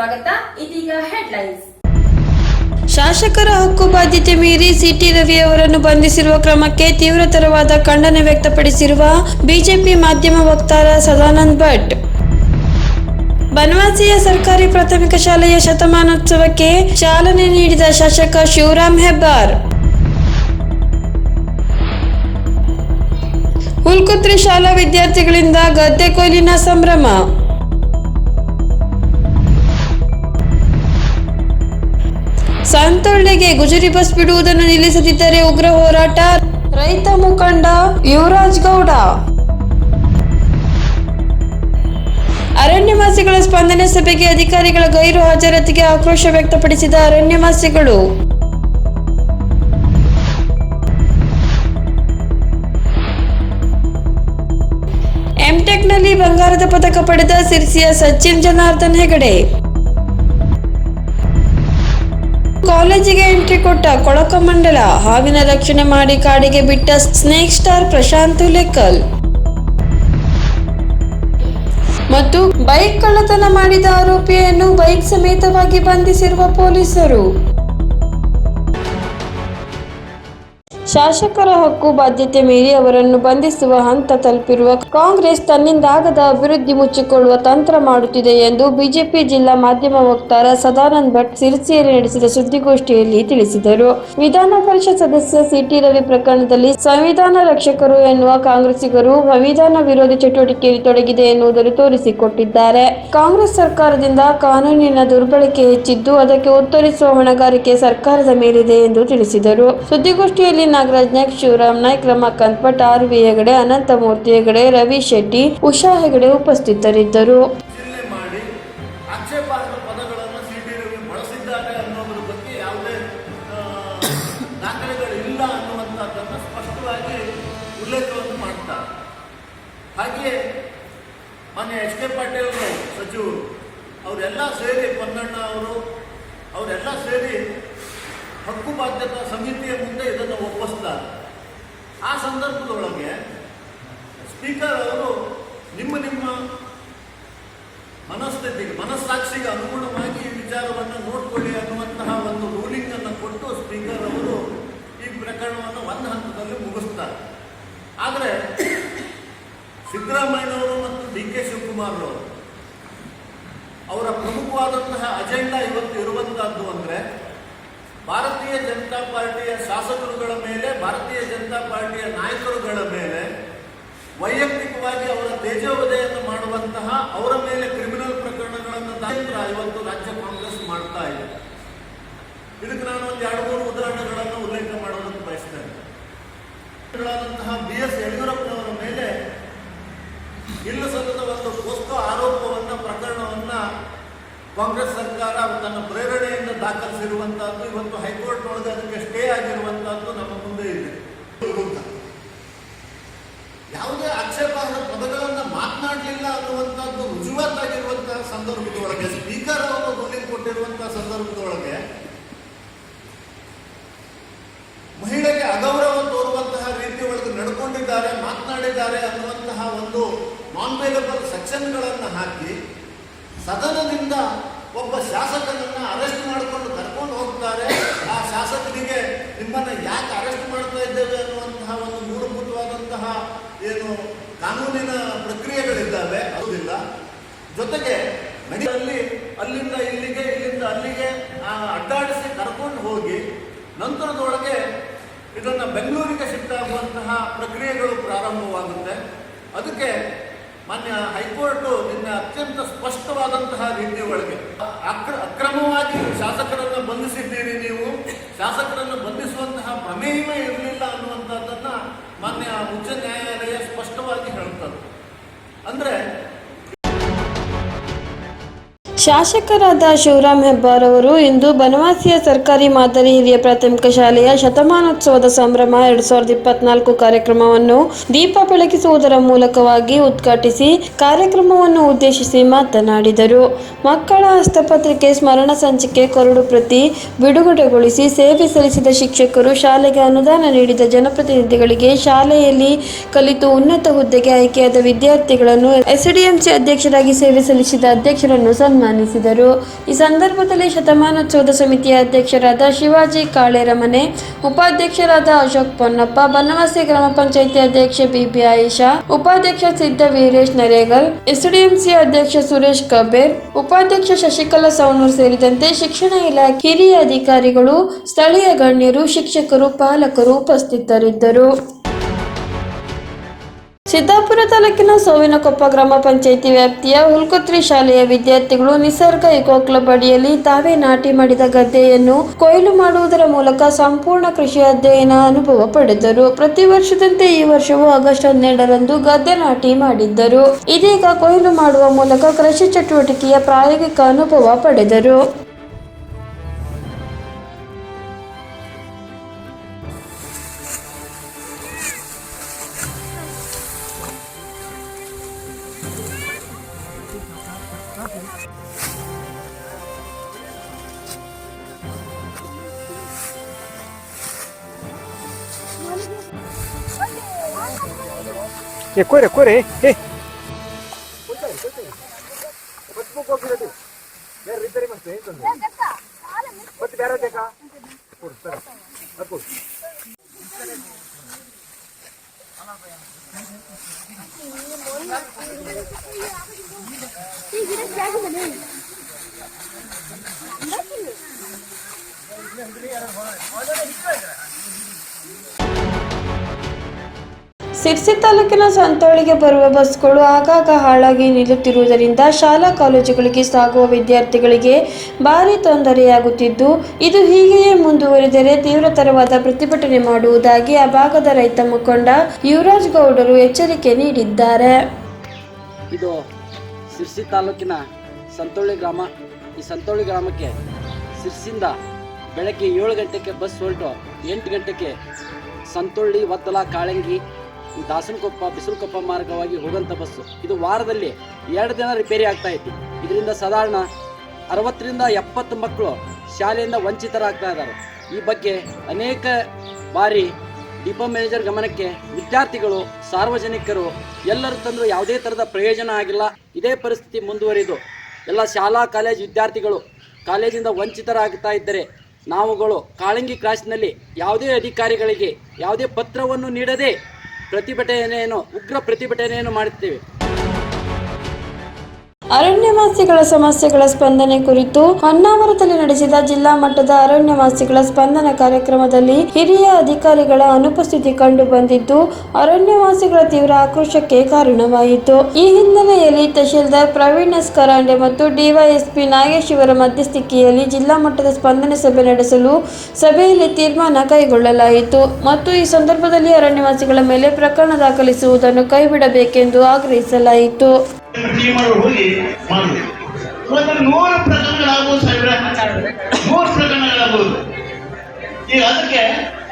ಸ್ವಾಗತ. ಇದೀಗ ಹೆಡ್ಲೈನ್ಸ್ ಶಾಸಕರ ಹಕ್ಕು ಬಾಧ್ಯತೆ ಮೀರಿ ಸಿಟಿ ರವಿ ಅವರನ್ನು ಬಂಧಿಸಿರುವ ಕ್ರಮಕ್ಕೆ ತೀವ್ರತರವಾದ ಖಂಡನೆ ವ್ಯಕ್ತಪಡಿಸಿರುವ ಬಿಜೆಪಿ ಮಾಧ್ಯಮ ವಕ್ತಾರ ಸದಾನಂದ್ ಭಟ್. ಬನವಾಸಿಯ ಸರ್ಕಾರಿ ಪ್ರಾಥಮಿಕ ಶಾಲೆಯ ಶತಮಾನೋತ್ಸವಕ್ಕೆ ಚಾಲನೆ ನೀಡಿದ ಶಾಸಕ ಶಿವರಾಮ್ ಹೆಬ್ಬಾರ್. ಹುಲ್ಕುತ್ರಿ ಶಾಲಾ ವಿದ್ಯಾರ್ಥಿಗಳಿಂದ ಗದ್ದೆ ಕೊಯ್ಲಿನ ಸಂಭ್ರಮ. ಸಂತೊಳ್ಳಿಗೆ ಗುಜರಿ ಬಸ್ ಬಿಡುವುದನ್ನು ನಿಲ್ಲಿಸದಿದ್ದರೆ ಉಗ್ರ ಹೋರಾಟ. ರೈತ ಮುಖಂಡ ಯುವರಾಜ್ ಗೌಡ. ಅರಣ್ಯವಾಸಿಗಳ ಸ್ಪಂದನೆ ಸಭೆಗೆ ಅಧಿಕಾರಿಗಳ ಗೈರು ಹಾಜರಾತಿಗೆ ಆಕ್ರೋಶ ವ್ಯಕ್ತಪಡಿಸಿದ ಅರಣ್ಯವಾಸಿಗಳು. ಎಂಟೆಕ್ನಲ್ಲಿ ಬಂಗಾರದ ಪದಕ ಪಡೆದ ಸಿರ್ಸಿಯ ಸಚಿನ್ ಜನಾರ್ದನ್ ಹೆಗಡೆ. ಕಾಲೇಜಿಗೆ ಎಂಟ್ರಿ ಕೊಟ್ಟ ಕೊಳಕ ಮಂಡಲ, ಹಾವಿನ ರಕ್ಷಣೆ ಮಾಡಿ ಕಾಡಿಗೆ ಬಿಟ್ಟ ಸ್ನೇಕ್ ಸ್ಟಾರ್ ಪ್ರಶಾಂತ್ ಉಲೇಕಲ್ ಮತ್ತು ಬೈಕ್ ಕಳ್ಳತನ ಮಾಡಿದ ಆರೋಪಿಯನ್ನು ಬೈಕ್ ಸಮೇತವಾಗಿ ಬಂಧಿಸಿರುವ ಪೊಲೀಸರು. ಶಾಸಕರ ಹಕ್ಕು ಬಾಧ್ಯತೆ ಮೀರಿ ಅವರನ್ನು ಬಂಧಿಸುವ ಹಂತ ತಲುಪಿರುವ ಕಾಂಗ್ರೆಸ್ ತನ್ನಿಂದಾಗದ ಅಭಿವೃದ್ಧಿ ಮುಚ್ಚಿಕೊಳ್ಳುವ ತಂತ್ರ ಮಾಡುತ್ತಿದೆ ಎಂದು ಬಿಜೆಪಿ ಜಿಲ್ಲಾ ಮಾಧ್ಯಮ ವಕ್ತಾರ ಸದಾನಂದ್ ಭಟ್ ಸಿರಿಸಿಯಲ್ಲಿ ನಡೆಸಿದ ಸುದ್ದಿಗೋಷ್ಠಿಯಲ್ಲಿ ತಿಳಿಸಿದರು. ವಿಧಾನ ಪರಿಷತ್ ಸದಸ್ಯ ಸಿಟಿ ರವಿ ಪ್ರಕರಣದಲ್ಲಿ ಸಂವಿಧಾನ ರಕ್ಷಕರು ಎನ್ನುವ ಕಾಂಗ್ರೆಸ್ಸಿಗರು ಸಂವಿಧಾನ ವಿರೋಧಿ ಚಟುವಟಿಕೆಯಲ್ಲಿ ತೊಡಗಿದೆ ಎನ್ನುವುದನ್ನು ತೋರಿಸಿಕೊಟ್ಟಿದ್ದಾರೆ. ಕಾಂಗ್ರೆಸ್ ಸರ್ಕಾರದಿಂದ ಕಾನೂನಿನ ದುರ್ಬಳಕೆ ಹೆಚ್ಚಿದ್ದು ಅದಕ್ಕೆ ಉತ್ತರಿಸುವ ಹೊಣೆಗಾರಿಕೆ ಸರ್ಕಾರದ ಮೇಲಿದೆ ಎಂದು ತಿಳಿಸಿದರು. ಸುದ್ದಿಗೋಷ್ಠಿಯಲ್ಲಿ ನಾಗರಾಜ್ ನಾಯ್ಕ್ ಶಿವರಾಮ್ ನಾಯ್ಕ್, ರಮಾಕಾಂತ್ ಭಟ್, ಆರ್ ವಿ ಹೆಗಡೆ, ಅನಂತಮೂರ್ತಿ ಹೆಗಡೆ, ರವಿ ಶೆಟ್ಟಿ, ಉಷಾ ಹೆಗಡೆ ಉಪಸ್ಥಿತರಿದ್ದರು. ಪಾಟೀಲ್ ಸಚಿವರು, ಅವರೆಲ್ಲ ಸೇರಿ ಪೊನ್ನಣ್ಣ ಅವರು, ಅವರೆಲ್ಲ ಸೇರಿ ಹಕ್ಕು ಬಾಧ್ಯತಾ ಸಮಿತಿಯ ಮುಂದೆ ಇದನ್ನು ಒಪ್ಪಿಸ್ತಾರೆ. ಆ ಸಂದರ್ಭದೊಳಗೆ ಸ್ಪೀಕರ್ ಅವರು ನಿಮ್ಮ ನಿಮ್ಮ ಮನಸ್ಥಿತಿಗೆ ಮನಸ್ಸಾಕ್ಷಿಗೆ ಅನುಗುಣವಾಗಿ ಈ ವಿಚಾರವನ್ನು ನೋಡಿಕೊಳ್ಳಿ ಅನ್ನುವಂತಹ ಒಂದು ರೂಲಿಂಗ್ ಅನ್ನು ಕೊಟ್ಟು ಸ್ಪೀಕರ್ ಅವರು ಈ ಪ್ರಕರಣವನ್ನು ಒಂದು ಹಂತದಲ್ಲಿ ಮುಗಿಸ್ತಾರೆ. ಆದರೆ ಸಿದ್ದರಾಮಯ್ಯನವರು ಮತ್ತು ಡಿ ಕೆ ಶಿವಕುಮಾರ್ ಅವರು ಅವರ ಪ್ರಮುಖವಾದಂತಹ ಅಜೆಂಡಾ ಇವತ್ತು ಇರುವಂತಹದ್ದು ಅಂದರೆ ಭಾರತೀಯ ಜನತಾ ಪಾರ್ಟಿಯ ಶಾಸಕರುಗಳ ಮೇಲೆ, ಭಾರತೀಯ ಜನತಾ ಪಾರ್ಟಿಯ ನಾಯಕರುಗಳ ಮೇಲೆ ವೈಯಕ್ತಿಕವಾಗಿ ಅವರ ತೇಜೋವಧೆಯನ್ನು ಮಾಡುವಂತಹ ಅವರ ಮೇಲೆ ಕ್ರಿಮಿನಲ್ ಪ್ರಕರಣಗಳನ್ನು ದಾಖಲ ಇವತ್ತು ರಾಜ್ಯ ಕಾಂಗ್ರೆಸ್ ಮಾಡ್ತಾ ಇದೆ. ಇದಕ್ಕೆ ನಾನು ಒಂದು ಎರಡು ಮೂರು ಉದಾಹರಣೆಗಳನ್ನು ಉಲ್ಲೇಖ ಮಾಡೋದಕ್ಕೆ ಬಯಸ್ತೇನೆ. ಬಿ ಎಸ್ ಯಡಿಯೂರಪ್ಪನವರ ಮೇಲೆ ಇಲ್ಲ ಸಲ್ಲದ ಒಂದು ಪೋಸ್ಕೋ ಆರೋಪವನ್ನ ಪ್ರಕರಣವನ್ನ ಕಾಂಗ್ರೆಸ್ ಸರ್ಕಾರ ತನ್ನ ಪ್ರೇರಣೆಯಿಂದ ದಾಖಲಿಸಿರುವಂತಹದ್ದು, ಇವತ್ತು ಹೈಕೋರ್ಟ್ನೊಳಗೆ ಅದಕ್ಕೆ ಸ್ಟೇ ಆಗಿರುವಂತಹದ್ದು ನಮ್ಮ ಮುಂದೆ ಇದೆ. ಯಾವುದೇ ಆಕ್ಷೇಪಾರ್ಹ ಪದಗಳನ್ನು ಮಾತನಾಡಲಿಲ್ಲ ಅನ್ನುವಂಥದ್ದು ರುಜುವಾತಾಗಿರುವಂತಹ ಸಂದರ್ಭದೊಳಗೆ ಸ್ಪೀಕರ್ ಅವರು ರೂಲಿಂಗ್ ಕೊಟ್ಟಿರುವಂತಹ ಸಂದರ್ಭದೊಳಗೆ, ಮಹಿಳೆಗೆ ಅಗೌರವ ತೋರುವಂತಹ ರೀತಿ ಒಳಗೆ ನಡ್ಕೊಂಡಿದ್ದಾರೆ, ಮಾತನಾಡಿದ್ದಾರೆ ಅನ್ನುವಂತಹ ಒಂದು ನಾನ್ ವೇಲಬಲ್ ಸೆಕ್ಷನ್ಗಳನ್ನು ಹಾಕಿ, ಸದನದಿಂದ ಒಬ್ಬ ಶಾಸಕನನ್ನು ಅರೆಸ್ಟ್ ಹೋಗ್ತಾರೆ ಆ ನಿಮ್ಮನ್ನು ಯಾಕೆ ಅರೆಸ್ಟ್ ಮಾಡ್ತಾ ಇದ್ದೇವೆ ಅನ್ನುವಂತಹ ಒಂದು ಮೂಲಭೂತವಾದಂತಹ ಏನು ಕಾನೂನಿನ ಪ್ರಕ್ರಿಯೆಗಳಿದ್ದಾವೆ ಅದಿಲ್ಲ ಜೊತೆಗೆ ನಡಿಯಲ್ಲಿ ಅಲ್ಲಿಂದ ಇಲ್ಲಿಗೆ, ಇಲ್ಲಿಂದ ಅಲ್ಲಿಗೆ ಅಡ್ಡಾಡಿಸಿ ಕರ್ಕೊಂಡು ಹೋಗಿ ನಂತರದೊಳಗೆ ಇದನ್ನು ಬೆಂಗಳೂರಿಗೆ ಶಿಫ್ಟ್ ಆಗುವಂತಹ ಪ್ರಕ್ರಿಯೆಗಳು ಪ್ರಾರಂಭವಾಗುತ್ತೆ. ಅದಕ್ಕೆ ಮಾನ್ಯ ಹೈಕೋರ್ಟ್ ನಿನ್ನೆ ಅತ್ಯಂತ ಸ್ಪಷ್ಟವಾದಂತಹ ರೀತಿಯ ಒಳಗೆ. ಅಕ್ರ, ಅಕ್ರಮವಾಗಿ ಶಾಸಕರನ್ನು ಬಂಧಿಸಿದ್ದೀರಿ ನೀವು. ಶಾಸಕರನ್ನು ಬಂಧಿಸುವಂತಹ ಪ್ರಮೇಯವೇ ಇರಲಿಲ್ಲ ಅನ್ನುವಂಥದ್ದನ್ನು ಮಾನ್ಯ ಉಚ್ಚ ನ್ಯಾಯಾಲಯ ಸ್ಪಷ್ಟವಾಗಿ ಹೇಳುತ್ತದೆ. ಅಂದ್ರೆ ಶಾಸಕರಾದ ಶಿವರಾಮ್ ಹೆಬ್ಬಾರ್ ಅವರು ಇಂದು ಬನವಾಸಿಯ ಸರ್ಕಾರಿ ಮಾದರಿ ಹಿರಿಯ ಪ್ರಾಥಮಿಕ ಶಾಲೆಯ ಶತಮಾನೋತ್ಸವದ ಸಂಭ್ರಮ ಎರಡ್ ಸಾವಿರದ ಇಪ್ಪತ್ನಾಲ್ಕು ಕಾರ್ಯಕ್ರಮವನ್ನು ದೀಪ ಬೆಳಗಿಸುವುದರ ಮೂಲಕವಾಗಿ ಉದ್ಘಾಟಿಸಿ ಕಾರ್ಯಕ್ರಮವನ್ನು ಉದ್ದೇಶಿಸಿ ಮಾತನಾಡಿದರು. ಮಕ್ಕಳ ಹಸ್ತಪತ್ರಿಕೆ ಸ್ಮರಣ ಸಂಚಿಕೆ ಕರಡು ಪ್ರತಿ ಬಿಡುಗಡೆಗೊಳಿಸಿ ಸೇವೆ ಸಲ್ಲಿಸಿದ ಶಿಕ್ಷಕರು ಶಾಲೆಗೆ ಅನುದಾನ ನೀಡಿದ ಜನಪ್ರತಿನಿಧಿಗಳಿಗೆ ಶಾಲೆಯಲ್ಲಿ ಕಲಿತು ಉನ್ನತ ಹುದ್ದೆಗೆ ಆಯ್ಕೆಯಾದ ವಿದ್ಯಾರ್ಥಿಗಳನ್ನು ಎಸ್ಡಿಎಂಸಿ ಅಧ್ಯಕ್ಷರಾಗಿ ಸೇವೆ ಸಲ್ಲಿಸಿದ ಅಧ್ಯಕ್ಷರನ್ನು ಸನ್ಮಾನಿಸಿದರು ಸನ್ಮಾನಿಸಿದರು ಈ ಸಂದರ್ಭದಲ್ಲಿ ಶತಮಾನೋತ್ಸವದ ಸಮಿತಿಯ ಅಧ್ಯಕ್ಷರಾದ ಶಿವಾಜಿ ಕಾಳೇರಮನೆ, ಉಪಾಧ್ಯಕ್ಷರಾದ ಅಶೋಕ್ ಪೊನ್ನಪ್ಪ, ಬನವಾಸಿ ಗ್ರಾಮ ಪಂಚಾಯಿತಿ ಅಧ್ಯಕ್ಷೆ ಬಿಬಿ ಆಯಿಷಾ, ಉಪಾಧ್ಯಕ್ಷ ಸಿದ್ಧ ವೀರೇಶ್ ನರೇಗಲ್, ಎಸ್ಡಿಎಂಸಿ ಅಧ್ಯಕ್ಷ ಸುರೇಶ್ ಕಬೇರ್, ಉಪಾಧ್ಯಕ್ಷ ಶಶಿಕಲಾ ಸೌನೂರ್ ಸೇರಿದಂತೆ ಶಿಕ್ಷಣ ಇಲಾಖೆ ಹಿರಿಯ ಅಧಿಕಾರಿಗಳು, ಸ್ಥಳೀಯ ಗಣ್ಯರು, ಶಿಕ್ಷಕರು, ಪಾಲಕರು ಉಪಸ್ಥಿತರಿದ್ದರು. ಸಿದ್ದಾಪುರ ತಾಲೂಕಿನ ಸೋವಿನಕೊಪ್ಪ ಗ್ರಾಮ ಪಂಚಾಯಿತಿ ವ್ಯಾಪ್ತಿಯ ಹುಲ್ಕುತ್ರಿ ಶಾಲೆಯ ವಿದ್ಯಾರ್ಥಿಗಳು ನಿಸರ್ಗ ಇಕೋ ಕ್ಲಬ್ ಅಡಿಯಲ್ಲಿ ತಾವೇ ನಾಟಿ ಮಾಡಿದ ಗದ್ದೆಯನ್ನು ಕೊಯ್ಲು ಮಾಡುವುದರ ಮೂಲಕ ಸಂಪೂರ್ಣ ಕೃಷಿ ಅಧ್ಯಯನ ಅನುಭವ ಪಡೆದರು. ಪ್ರತಿ ವರ್ಷದಂತೆ ಈ ವರ್ಷವೂ ಆಗಸ್ಟ್ ಹನ್ನೆರಡರಂದು ಗದ್ದೆ ನಾಟಿ ಮಾಡಿದ್ದರು. ಇದೀಗ ಕೊಯ್ಲು ಮಾಡುವ ಮೂಲಕ ಕೃಷಿ ಚಟುವಟಿಕೆಯ ಪ್ರಾಯೋಗಿಕ ಅನುಭವ ಪಡೆದರು. ಏ ಕೊಯ್ರೆ ಕೊಯ್ರೆ ಏ ಸಿರ್ಸಿ ತಾಲೂಕಿನ ಸಂತೋಳಿಗೆ ಬರುವ ಬಸ್ಗಳು ಆಗಾಗ ಹಾಳಾಗಿ ನಿಲ್ಲುತ್ತಿರುವುದರಿಂದ ಶಾಲಾ ಕಾಲೇಜುಗಳಿಗೆ ಸಾಗುವ ವಿದ್ಯಾರ್ಥಿಗಳಿಗೆ ಭಾರಿ ತೊಂದರೆಯಾಗುತ್ತಿದ್ದು, ಇದು ಹೀಗೆಯೇ ಮುಂದುವರಿದರೆ ತೀವ್ರತರವಾದ ಪ್ರತಿಭಟನೆ ಮಾಡುವುದಾಗಿ ಆ ಭಾಗದ ರೈತ ಮುಖಂಡ ಯುವರಾಜ್ ಗೌಡರು ಎಚ್ಚರಿಕೆ ನೀಡಿದ್ದಾರೆ. ಇದು ಸಿರ್ಸಿ ತಾಲೂಕಿನ ಸಂತೋಳಿ ಗ್ರಾಮ, ಈ ಸಂತೋಳಿ ಗ್ರಾಮಕ್ಕೆ ಸಿರ್ಸಿಂದ ಬೆಳಗ್ಗೆ ಏಳು ಗಂಟೆಗೆ ಬಸ್ ಹೊರಟು, ಎಂಟು ಗಂಟೆಗೆ ಸಂತೋಳಿ, ವತ್ತಲ, ಕಾಳಂಗಿ ದಾಸನಕೊಪ್ಪ, ಬಿಸಿಲುಕೊಪ್ಪ ಮಾರ್ಗವಾಗಿ ಹೋಗುವಂಥ ಬಸ್ಸು. ಇದು ವಾರದಲ್ಲಿ ಎರಡು ದಿನ ರಿಪೇರಿ ಆಗ್ತಾ ಇತ್ತು. ಇದರಿಂದ ಸಾಧಾರಣ ಅರವತ್ತರಿಂದ ಎಪ್ಪತ್ತು ಮಕ್ಕಳು ಶಾಲೆಯಿಂದ ವಂಚಿತರಾಗ್ತಾ ಇದ್ದಾರೆ. ಈ ಬಗ್ಗೆ ಅನೇಕ ಬಾರಿ ಡಿಪೋ ಮ್ಯಾನೇಜರ್ ಗಮನಕ್ಕೆ ವಿದ್ಯಾರ್ಥಿಗಳು, ಸಾರ್ವಜನಿಕರು ಎಲ್ಲರೂ ತಂದರೂ ಯಾವುದೇ ಥರದ ಪ್ರಯೋಜನ ಆಗಿಲ್ಲ. ಇದೇ ಪರಿಸ್ಥಿತಿ ಮುಂದುವರಿದು ಎಲ್ಲ ಶಾಲಾ, ಕಾಲೇಜು ವಿದ್ಯಾರ್ಥಿಗಳು ಕಾಲೇಜಿಂದ ವಂಚಿತರಾಗ್ತಾ ಇದ್ದರೆ ನಾವುಗಳು ಕಾಳಂಗಿ ಕ್ರಾಸ್ನಲ್ಲಿ ಯಾವುದೇ ಅಧಿಕಾರಿಗಳಿಗೆ ಯಾವುದೇ ಪತ್ರವನ್ನು ನೀಡದೆ ಪ್ರತಿಭಟನೆಯನ್ನು ಉಗ್ರ ಪ್ರತಿಭಟನೆಯನ್ನು ಮಾಡುತ್ತೇವೆ. ಅರಣ್ಯವಾಸಿಗಳ ಸಮಸ್ಯೆಗಳ ಸ್ಪಂದನೆ ಕುರಿತು ಹೊನ್ನಾವರದಲ್ಲಿ ನಡೆಸಿದ ಜಿಲ್ಲಾ ಮಟ್ಟದ ಅರಣ್ಯವಾಸಿಗಳ ಸ್ಪಂದನ ಕಾರ್ಯಕ್ರಮದಲ್ಲಿ ಹಿರಿಯ ಅಧಿಕಾರಿಗಳ ಅನುಪಸ್ಥಿತಿ ಕಂಡು ಬಂದಿದ್ದು, ಅರಣ್ಯವಾಸಿಗಳ ತೀವ್ರ ಆಕ್ರೋಶಕ್ಕೆ ಕಾರಣವಾಯಿತು. ಈ ಹಿನ್ನೆಲೆಯಲ್ಲಿ ತಹಶೀಲ್ದಾರ್ ಪ್ರವೀಣ್ ಎಸ್ ಕರಾಂಡೆ ಮತ್ತು ಡಿವೈಎಸ್ಪಿ ನಾಗೇಶ್ ಇವರ ಮಧ್ಯಸ್ಥಿಕೆಯಲ್ಲಿ ಜಿಲ್ಲಾ ಮಟ್ಟದ ಸ್ಪಂದನೆ ಸಭೆ ನಡೆಸಲು ಸಭೆಯಲ್ಲಿ ತೀರ್ಮಾನ ಕೈಗೊಳ್ಳಲಾಯಿತು. ಮತ್ತು ಈ ಸಂದರ್ಭದಲ್ಲಿ ಅರಣ್ಯವಾಸಿಗಳ ಮೇಲೆ ಪ್ರಕರಣ ದಾಖಲಿಸುವುದನ್ನು ಕೈಬಿಡಬೇಕೆಂದು ಆಗ್ರಹಿಸಲಾಯಿತು. ಟೀಮ್ ಅವರು ಹೋಗಿ ಮಾಡುದು. ಇವತ್ತು ನೂರು ಪ್ರಕರಣಗಳಾಗ್ಬೋದು ಸಾವಿರ ನೂರು ಪ್ರಕರಣಗಳಾಗ್ಬೋದು. ಈಗ ಅದಕ್ಕೆ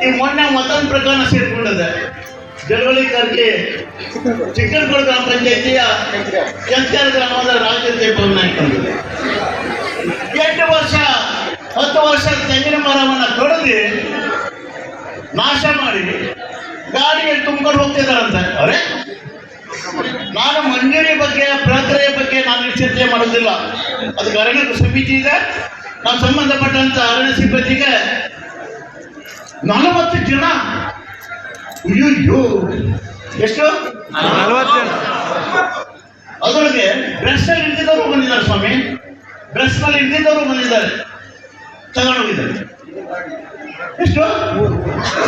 ಈ ಮೊನ್ನೆ ಮತ್ತೊಂದು ಪ್ರಕರಣ ಸೇರ್ಕೊಂಡಿದೆ. ಜಲವಳಿ ಕರ್ಕೆ ಚಿಕ್ಕನಕೋಳ ಗ್ರಾಮ ಪಂಚಾಯತಿಯ ಎಂತರ ಗ್ರಾಮದ ರಾಜಕೀಯ ಭವನ ಎಂಟು ವರ್ಷ, ಹತ್ತು ವರ್ಷ ತೆಂಗಿನ ಮರವನ್ನ ಕಡಿದು ನಾಶ ಮಾಡಿ ಗಾಡಿಯಲ್ಲಿ ತುಂಬಿಕೊಂಡು ಹೋಗ್ತಿದ್ದಾರಂತೆ. ಅವರೇ ನಾನು ಮಂಜೂರಿ ಬಗ್ಗೆ ಪ್ರಕ್ರಿಯೆ ಬಗ್ಗೆ ನಾನು ಮಾಡೋದಿಲ್ಲ ಅದಕ್ಕೆ ಅರಣ್ಯ ಸಮಿತಿ ಇದೆ. ನಾವು ಸಂಬಂಧಪಟ್ಟಂತ ಅರಣ್ಯ ಸಿಬ್ಬಂದಿಗೆ ನಲವತ್ತು ಜನ ಅಯ್ಯೋ ಎಷ್ಟು? ಅದರೊಳಗೆ ಬ್ರೆಸ್ ಅಲ್ಲಿ ಇದ್ದಿದ್ದವರು ಬಂದಿದ್ದಾರೆ ಸ್ವಾಮಿ. ಬ್ರೆಸ್ ಅಲ್ಲಿ ಇದ್ದಿದ್ದವರು ಬಂದಿದ್ದಾರೆ. ತಗೊಂಡೋಗಿದ್ದಾರೆ ಎಷ್ಟು?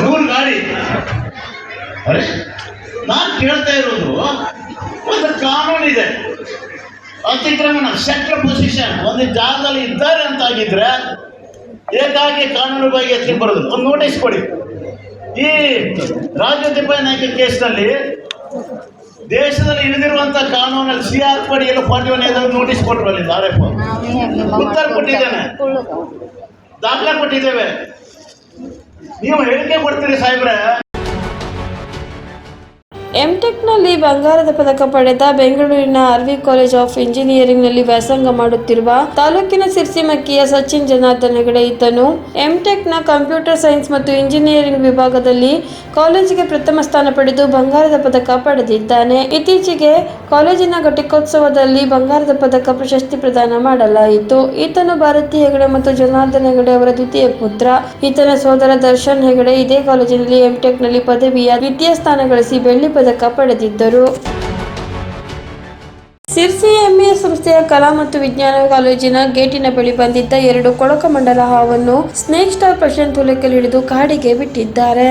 ಮೂರು ಗಾಡಿ. ಅರೆ ನಾನು ಕೇಳ್ತಾ ಇರೋದು ಒಂದು ಕಾನೂನು ಇದೆ ಅತಿಕ್ರಮಣ ಸೆಂಟ್ರಲ್ ಪೊಸಿಷನ್ ಒಂದು ಜಾಗದಲ್ಲಿ ಇದ್ದಾರೆ ಅಂತ ಆಗಿದ್ರೆ ಏಕಾಗಿ ಕಾನೂನು ಬಗ್ಗೆ ಎತ್ತಿ ಬರೋದು. ಒಂದು ನೋಟಿಸ್ ಕೊಡಿ. ಈ ರಾಜ್ಯ ನಾಯಕ ಕೇಸ್ನಲ್ಲಿ ದೇಶದಲ್ಲಿ ಇಳಿದಿರುವಂತ ಕಾನೂನಲ್ಲಿ ಸಿ ಆರ್ ಪಡಿ ಎಲ್ಲ ಫಾರ್ಟಿ ಒನ್ ನೋಟಿಸ್ ಕೊಟ್ಟರು ಅಲ್ಲಿ, ಆರ್ ಎಫ್ ಉತ್ತರ ಕೊಟ್ಟಿದ್ದೇನೆ. ದಾಖಲೆ ಕೊಟ್ಟಿದ್ದೇವೆ. ನೀವು ಹೇಳಿಕೆ ಕೊಡ್ತೀರಿ ಸಾಹೇಬ್ರೆ. ಎಂಟೆಕ್ನಲ್ಲಿ ಬಂಗಾರದ ಪದಕ ಪಡೆದ ಬೆಂಗಳೂರಿನ ಆರ್ವಿ ಕಾಲೇಜ್ ಆಫ್ ಇಂಜಿನಿಯರಿಂಗ್ನಲ್ಲಿ ವ್ಯಾಸಂಗ ಮಾಡುತ್ತಿರುವ ತಾಲೂಕಿನ ಸಿರ್ಸಿಮಕ್ಕಿಯ ಸಚಿನ್ ಜನಾರ್ದನ್ ಹೆಗಡೆ ಈತನು ಎಂಟೆಕ್ನ ಕಂಪ್ಯೂಟರ್ ಸೈನ್ಸ್ ಮತ್ತು ಇಂಜಿನಿಯರಿಂಗ್ ವಿಭಾಗದಲ್ಲಿ ಕಾಲೇಜಿಗೆ ಪ್ರಥಮ ಸ್ಥಾನ ಪಡೆದು ಬಂಗಾರದ ಪದಕ ಪಡೆದಿದ್ದಾನೆ. ಇತ್ತೀಚೆಗೆ ಕಾಲೇಜಿನ ಘಟಿಕೋತ್ಸವದಲ್ಲಿ ಬಂಗಾರದ ಪದಕ ಪ್ರಶಸ್ತಿ ಪ್ರದಾನ ಮಾಡಲಾಯಿತು. ಈತನು ಭಾರತಿ ಹೆಗಡೆ ಮತ್ತು ಜನಾರ್ದನ ಹೆಗಡೆ ಅವರ ದ್ವಿತೀಯ ಪುತ್ರ. ಈತನ ಸೋದರ ದರ್ಶನ್ ಹೆಗಡೆ ಇದೇ ಕಾಲೇಜಿನಲ್ಲಿ ಎಂಟೆಕ್ನಲ್ಲಿ ಪದವಿಯ ದ್ವಿತೀಯ ಸ್ಥಾನ ಗಳಿಸಿ ಬೆಳ್ಳಿ ಪದಕ ಪಡೆದಿದ್ದರು ಸಿರ್ಸಿ ಎಂಎ ಸಂಸ್ಥೆಯ ಕಲಾ ಮತ್ತು ವಿಜ್ಞಾನ ಕಾಲೇಜಿನ ಗೇಟಿನ ಬಳಿ ಬಂದಿದ್ದ ಎರಡು ಕೊಳಕ ಮಂಡಲ ಹಾವನ್ನು ಸ್ನೇಕ್ ಸ್ಟಾರ್ ಪ್ರಶಾಂತ್ ಹುಲೆಕಲ್ ಹಿಡಿದು ಕಾಡಿಗೆ ಬಿಟ್ಟಿದ್ದಾರೆ.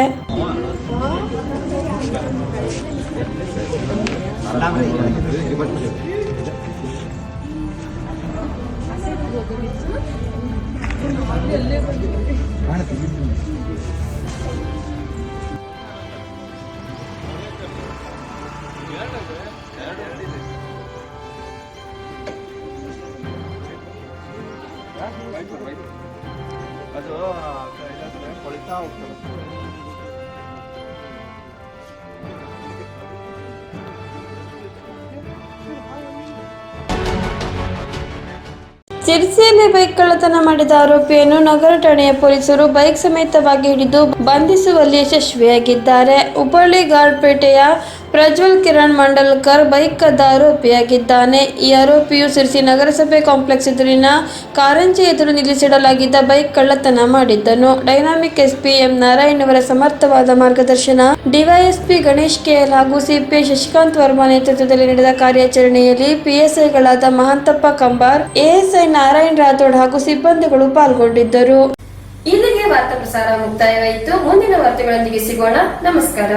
ಸಿರ್ಸಿಯಲ್ಲಿ ಬೈಕ್ ಕಳ್ಳತನ ಮಾಡಿದ ಆರೋಪಿಯನ್ನು ನಗರ ಠಾಣೆಯ ಪೊಲೀಸರು ಬೈಕ್ ಸಮೇತವಾಗಿ ಹಿಡಿದು ಬಂಧಿಸುವಲ್ಲಿ ಯಶಸ್ವಿಯಾಗಿದ್ದಾರೆ. ಹುಬ್ಬಳ್ಳಿ ಗಾರ್ಡ್ಪೇಟೆಯ ಪ್ರಜ್ವಲ್ ಕಿರಣ್ ಮಂಡಲ್ಕರ್ ಬೈಕ್ ಕದ್ದ ಆರೋಪಿಯಾಗಿದ್ದಾನೆ. ಈ ಆರೋಪಿಯು ಸಿರ್ಸಿ ನಗರಸಭೆ ಕಾಂಪ್ಲೆಕ್ಸ್ ಎದುರಿನ ಕಾರಂಜಿ ಎದುರು ನಿಲ್ಲಿಸಿಡಲಾಗಿದ್ದ ಬೈಕ್ ಕಳ್ಳತನ ಮಾಡಿದ್ದನು. ಡೈನಾಮಿಕ್ ಎಸ್ಪಿ ಎಂ ನಾರಾಯಣ್ ಅವರ ಸಮರ್ಥವಾದ ಮಾರ್ಗದರ್ಶನ, ಡಿವೈಎಸ್ಪಿ ಗಣೇಶ್ ಕೆಎಲ್ ಹಾಗೂ ಸಿಪಿಐ ಶಶಿಕಾಂತ್ ವರ್ಮಾ ನೇತೃತ್ವದಲ್ಲಿ ನಡೆದ ಕಾರ್ಯಾಚರಣೆಯಲ್ಲಿ ಪಿಎಸ್ಐಗಳಾದ ಮಹಂತಪ್ಪ ಕಂಬಾರ್, ಎಎಸ್ಐ ನಾರಾಯಣ್ ರಾಥೋಡ್ ಹಾಗೂ ಸಿಬ್ಬಂದಿಗಳು ಪಾಲ್ಗೊಂಡಿದ್ದರು. ಇಲ್ಲಿಗೆ ವಾರ್ತಾ ಪ್ರಸಾರ ಮುಕ್ತಾಯವಾಯಿತು. ಮುಂದಿನ ವಾರ್ತೆಗಳೊಂದಿಗೆ ಸಿಗೋಣ. ನಮಸ್ಕಾರ.